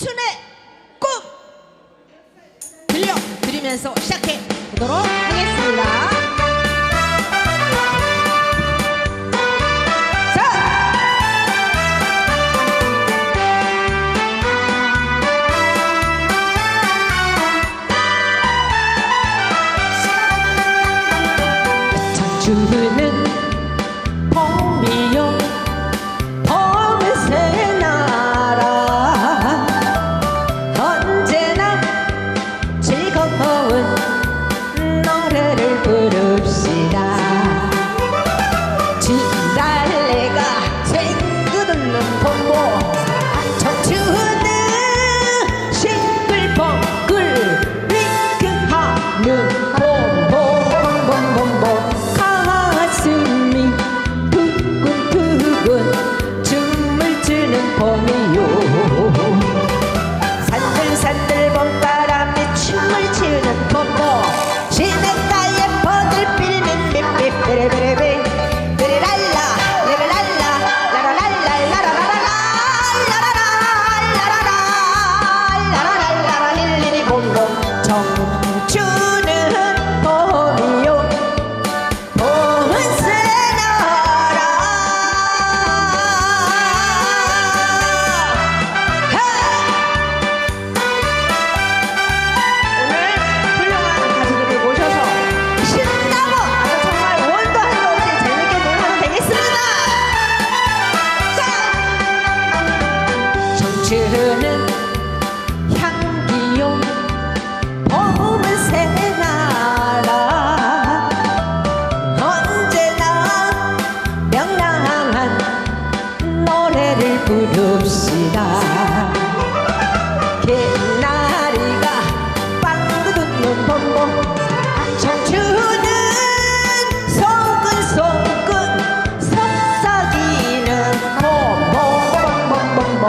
청춘의 꿈! 들려드리면서 시작해 보도록 하겠습니다. 자, 청 가슴이 두근두근 춤을 추는 봄이요. 산들산들 봄바람이 춤을 추는 봄보 시냇가에 버들 피는 삐삐삐리삐리삐 삐리랄라 리랄랄라 라라랄라 라라라라라 라라라 라라라 라라랄라 릴리리 봄봄 청춘은 부릅시다. 개나리가 빵긋 웃는 봄봄 청춘은 송근송근 속삭이는 봄봄봄봄봄봄